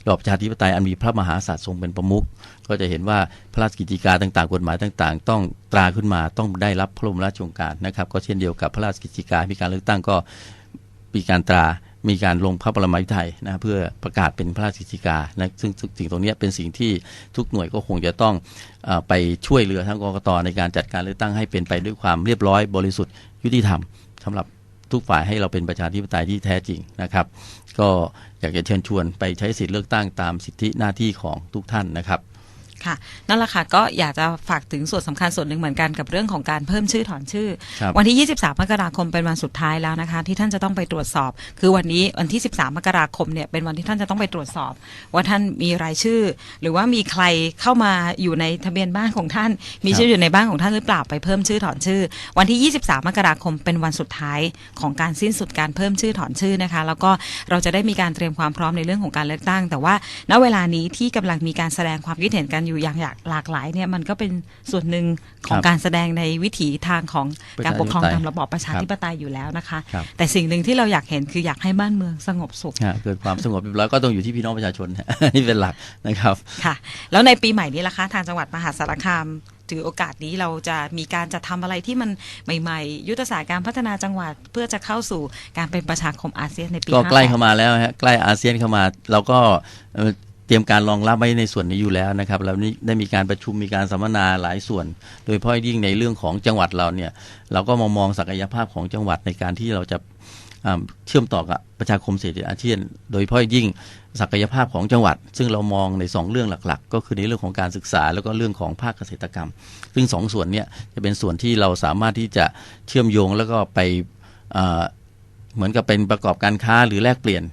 [SPEAKER 2] ระบอบประชาธิปไตยอันมีพระมหากษัตริย์ทรงเป็นประมุขก็จะเห็นว่าพระราชกิจการต่างๆ กฎหมายต่างๆ ต้องตราขึ้นมาต้องได้รับพระบรมราชโองการนะครับ ก็เช่นเดียวกับพระราชกิจการมีการเลือกตั้งก็มีการตรามีการลงพระบรมวิทัยนะเพื่อประกาศเป็นพระราชกิจกานะซึ่งสิ่งตรงนี้เป็นสิ่งที่ทุกหน่วยก็คงจะต้องอไปช่วยเหลือทั้งกรกตในการจัดการเลือกตั้งให้เป็นไปด้วยความเรียบร้อยบริสุทธิ์ยุติธรรมสำหรับทุกฝ่ายให้เราเป็นประชาธิปไตยที่แท้จริงนะครับ ก็อยากจะเชิญชวนไปใช้สิทธิเลือกตั้งตามสิทธิหน้าที่ของทุกท่านนะครับ
[SPEAKER 1] ค่ะนั่นแหละค่ะก็อยากจะฝากถึงส่วนสำคัญส่วนหนึ่งเหมือนกันกับเรื่องของการเพิ่มชื่อถอนชื่อ
[SPEAKER 2] ครับ
[SPEAKER 1] วันที่ 23 มกราคมเป็นวันสุดท้ายแล้วนะคะ ที่ท่านจะต้องไปตรวจสอบ คือวันนี้วันที่ 13 มกราคมเนี่ยเป็นวันที่ท่านจะต้องไปตรวจสอบ ว่าท่านมีรายชื่อ หรือว่ามีใครเข้ามาอยู่ในทะเบียนบ้านของท่าน มีชื่ออยู่ในบ้านของท่านหรือเปล่าไปเพิ่มชื่อถอนชื่อ วันที่ 23 มกราคมเป็นวันสุดท้ายของการสิ้นสุดการเพิ่มชื่อถอนชื่อนะคะ แล้วก็เราจะได้มีการเตรียมความพร้อมในเรื่องของการเลือกตั้ง แต่ว่าณเวลานี้ที่กำลังมีการแสดงความคิดเห็นกันอยู่อย่างหลากหลายเนี่ยมันก็เป็นส่วนหนึ่งของ
[SPEAKER 2] ครับ
[SPEAKER 1] การแสดงในวิถีทางของการปกครอง
[SPEAKER 2] ประชาธิปไตย
[SPEAKER 1] ตามระบอบประชาธิปไตยอยู่แล้วนะคะ
[SPEAKER 2] ครับ
[SPEAKER 1] แต่สิ่งหนึ่งที่เราอยากเห็นคืออยากให้บ้านเมืองสงบสุข
[SPEAKER 2] ฮะเกิดความสงบเรียบร้อยก็ต้องอยู่ที่พี่น้องประชาชนนี่เป็นหลักนะครับ
[SPEAKER 1] ค่ะ แล้วในปีใหม่นี้ล่ะคะ ทางจังหวัดมหาสารคามถือโอกาสนี้เราจะมีการจะทำอะไรที่มันใหม่ๆ ยุทธศาสตร์การพัฒนาจังหวัดเพื่อจะเข้าสู่การเป็นประชาคมอาเซียนในปี
[SPEAKER 2] ก็ใกล้
[SPEAKER 1] 58
[SPEAKER 2] เข้ามาแล้วฮะใกล้อาเซียนเข้ามาเราก็ เตรียมการรองรับไว้ในส่วนนี้อยู่แล้วนะครับเรานี่ได้มีการประชุมมีการสัมมนาหลายส่วน โดยเฉพาะยิ่งในเรื่องของจังหวัดเราเนี่ยเราก็มามองศักยภาพของจังหวัดในการที่เราจะเชื่อมต่อกับประชาคมเศรษฐกิจอาเซียน โดยเฉพาะยิ่งศักยภาพของจังหวัด ซึ่งเรามองในสองเรื่องหลักๆ ก็คือในเรื่องของการศึกษาแล้วก็เรื่องของภาคเกษตรกรรม ซึ่งสองส่วนนี้จะเป็นส่วนที่เราสามารถที่จะเชื่อมโยงแล้วก็ไปเหมือนกับเป็นประกอบการค้าหรือแลกเปลี่ยน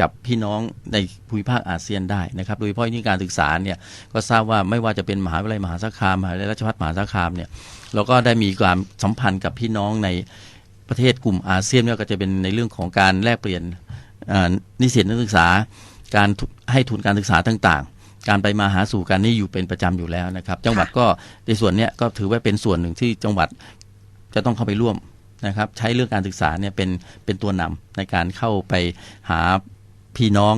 [SPEAKER 2] กับพี่น้องในภูมิภาคอาเซียนได้นะครับ โดยเฉพาะยิ่งการศึกษาเนี่ยก็ทราบว่าไม่ว่าจะเป็นมหาวิทยาลัยมหาสารคามมหาวิทยาลัยราชภัฏมหาสารคามเนี่ยเราก็ได้มีความสัมพันธ์กับพี่น้องในประเทศกลุ่มอาเซียนไม่ว่าก็จะเป็นในเรื่องของการแลกเปลี่ยนนิสิตนักศึกษา การให้ทุนการศึกษาต่างๆ การไปมาหาสู่กันนี่อยู่เป็นประจำอยู่แล้วนะครับ จังหวัดก็ในส่วนเนี้ยก็ถือว่าเป็นส่วนหนึ่งที่จังหวัดจะต้องเข้าไปร่วมนะครับใช้เรื่องการศึกษาเนี่ยเป็นเป็นตัวนำในการเข้าไปหา พี่น้อง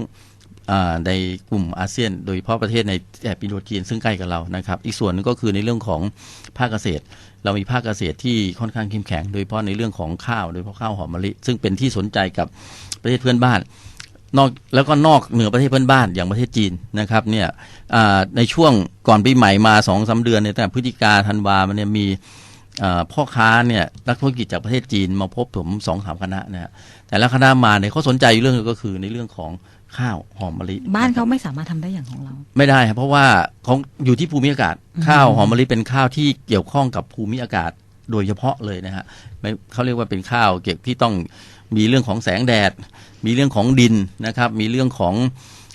[SPEAKER 2] อในกลุ่มอาเซียน โดยเฉพาะประเทศในแถบอินโดจีนซึ่งใกล้กับเรานะครับ อีกส่วนนึงก็คือในเรื่องของภาคเกษตร เรามีภาคเกษตรที่ค่อนข้างเข้มแข็ง โดยเฉพาะในเรื่องของข้าว โดยเฉพาะข้าวหอมมะลิ ซึ่งเป็นที่สนใจกับประเทศเพื่อนบ้าน นอกแล้วก็นอกเหนือประเทศเพื่อนบ้านอย่างประเทศจีนนะครับเนี่ยในช่วงก่อนปีใหม่มาสองสาเดือนเนี่ยแต่พฤศจิกาธันวามันเนี่ยมี พ่อค้าเนี่ยนักธุรกิจจากประเทศจีนมาพบผมสองสามคณะนะฮะแต่ละคณะมาเนี่ยเขาสนใจอยู่เรื่องหนึงก็คือในเรื่องของข้าวหอมมะลิ
[SPEAKER 1] บ้านเขาไม่สามารถทำได้อย่างของเรา
[SPEAKER 2] ไม่ได้ครับเพราะว่าของอยู่ที่ภูมิอากาศ ข้าวหอมมะลิเป็นข้าวที่เกี่ยวข้องกับภูมิอากาศโดยเฉพาะเลยนะฮะไม่เขาเรียกว่าเป็นข้าวเกี่ยวที่ต้องมีเรื่องของแสงแดด มีเรื่องของดินนะครับ มีเรื่องของ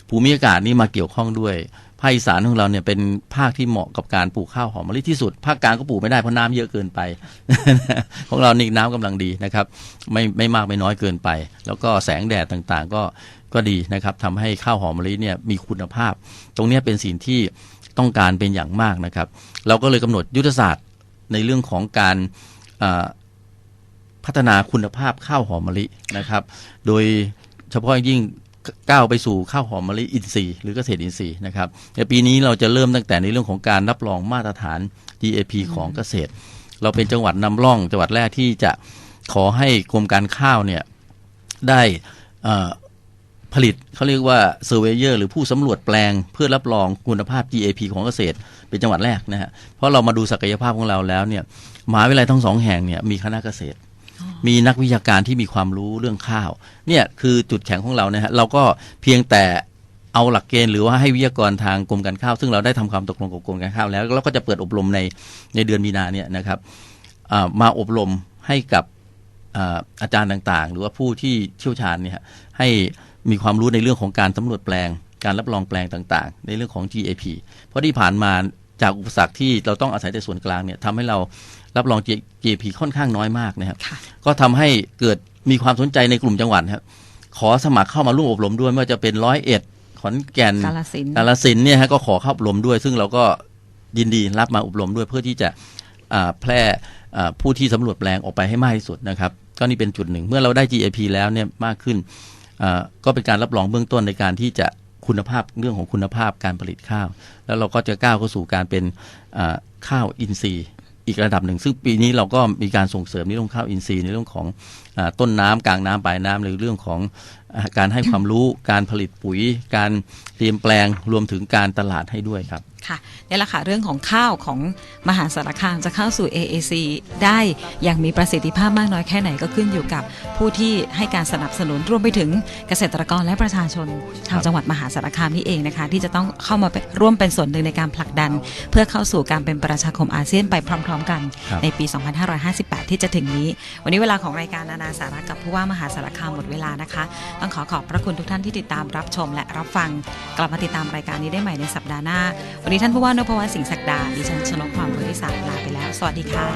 [SPEAKER 2] ภูมิอากาศนี่มาเกี่ยวข้องด้วย ภาคอีสานของเราเนี่ยเป็นภาคที่เหมาะกับการปลูกข้าวหอมมะลิที่สุด ภาคกลางก็ปลูกไม่ได้เพราะน้ำเยอะเกินไป ของเรานี่น้ำกำลังดีนะครับ ไม่ไม่มากไม่น้อยเกินไป แล้วก็แสงแดดต่างๆ ก็ก็ดีนะครับทำให้ข้าวหอมมะลิเนี่ยมีคุณภาพ ตรงนี้เป็นสิ่งที่ต้องการเป็นอย่างมากนะครับ เราก็เลยกำหนดยุทธศาสตร์ในเรื่องของการพัฒนาคุณภาพข้าวหอมมะลินะครับ โดยเฉพาะยิ่ง ก้าวไปสู่ข้าวหอมมะลิอินทรีย์หรือเกษตรอินทรีย์นะครับในปีนี้เราจะเริ่มตั้งแต่ในเรื่องของการรับรองมาตรฐาน GAP ของเกษตร เราเป็นจังหวัดนำร่องจังหวัดแรกที่จะขอให้กรมการข้าวเนี่ยได้เอ่อผลิตเขาเรียกว่าเซอร์เวเยอร์หรือผู้สำรวจแปลงเพื่อรับรองคุณภาพ GAP ของเกษตร เป็นจังหวัดแรกนะฮะเพราะเรามาดูศักยภาพของเราแล้วเนี่ยมหาวิทยาลัยทั้งสองแห่งเนี่ยมีคณะเกษตร มีนักวิชาการที่มีความรู้เรื่องข้าวเนี่ยคือจุดแข็งของเรานะฮะเราก็เพียงแต่เอาหลักเกณฑ์หรือว่าให้วิทยากรทางกรมการข้าว ซึ่งเราได้ทำความตกลงกับกรมการข้าวแล้วแล้วก็จะเปิดอบรมในในเดือนมีนาเนี่ยนะครับมาอบรมให้กับอาจารย์ต่างๆ หรือว่าผู้ที่เชี่ยวชาญเนี่ยให้มีความรู้ในเรื่องของการสำรวจแปลง การรับรองแปลงต่างๆ ในเรื่องของ GAP เพราะที่ผ่านมาจากอุปสรรคที่เราต้องอาศัยแต่ส่วนกลางเนี่ยทำให้เรา รับรอง GAP ค่อนข้างน้อยมากนะครับ
[SPEAKER 1] ค่ะ
[SPEAKER 2] ก็ทำให้เกิดมีความสนใจในกลุ่มจังหวัดครับขอสมัครเข้ามาร่วมอบรมด้วยไม่ว่าจะเป็นร้อยเอ็ดขอนแก่น
[SPEAKER 1] กาฬสินธุ์
[SPEAKER 2] กาลสินธุ์เนี่ยฮะก็ขอเข้าอบรมด้วย ซึ่งเราก็ยินดีรับมาอบรมด้วยเพื่อที่จะอ่าแพร่อ่าผู้ที่สำรวจแปลงออกไปให้มากที่สุดนะครับ ก็นี่เป็นจุดหนึ่ง เมื่อเราได้ GAP แล้วเนี่ยมากขึ้นอ่าก็เป็นการรับรองเบื้องต้นในการที่จะคุณภาพเรื่องของคุณภาพการผลิตข้าว แล้วเราก็จะก้าวเข้าสู่การเป็นอ่าข้าวอินทรีย์ อีกระดับหนึ่ง ซึ่งปีนี้เราก็มีการส่งเสริมในเรื่องข้าวอินทรีย์ในเรื่องของอต้นน้ำกลางน้ำปลายน้ำหรือเรื่องของอการให้ความรู้การผลิตปุ๋ย การเตรียมแปลงรวมถึงการตลาดให้ด้วยครับ
[SPEAKER 1] ค่ะนี่แหละค่ะเรื่องของข้าวของมหาสารคามจะเข้าสู่ AAC ได้อย่างมีประสิทธิภาพมากน้อยแค่ไหนก็ขึ้นอยู่กับผู้ที่ให้การสนับสนุนรวมไปถึงเกษตรกรและประชาชนชาวจังหวัดมหาสารคามนี่เองนะคะ ที่จะต้องเข้ามาเป็นร่วมเป็นส่วนหนึ่งในการผลักดัน เพื่อเข้าสู่การเป็นประชาคมอาเซียนไปพร้อม ๆ กัน
[SPEAKER 2] ครับ
[SPEAKER 1] ในปี 2558 ที่จะถึงนี้ วันนี้เวลาของรายการนานาสาระกับผู้ว่ามหาสารคามหมดเวลานะคะ ต้องขอขอบพระคุณทุกท่านที่ติดตามรับชมและรับฟัง กลับมาติดตามรายการนี้ได้ใหม่ในสัปดาห์หน้าวันนี้ดิฉันผู้ว่านพวัฒน์สิงห์ศักดาดิฉันชนกความบริศัทดิ์ลาไปแล้ว สวัสดีค่ะ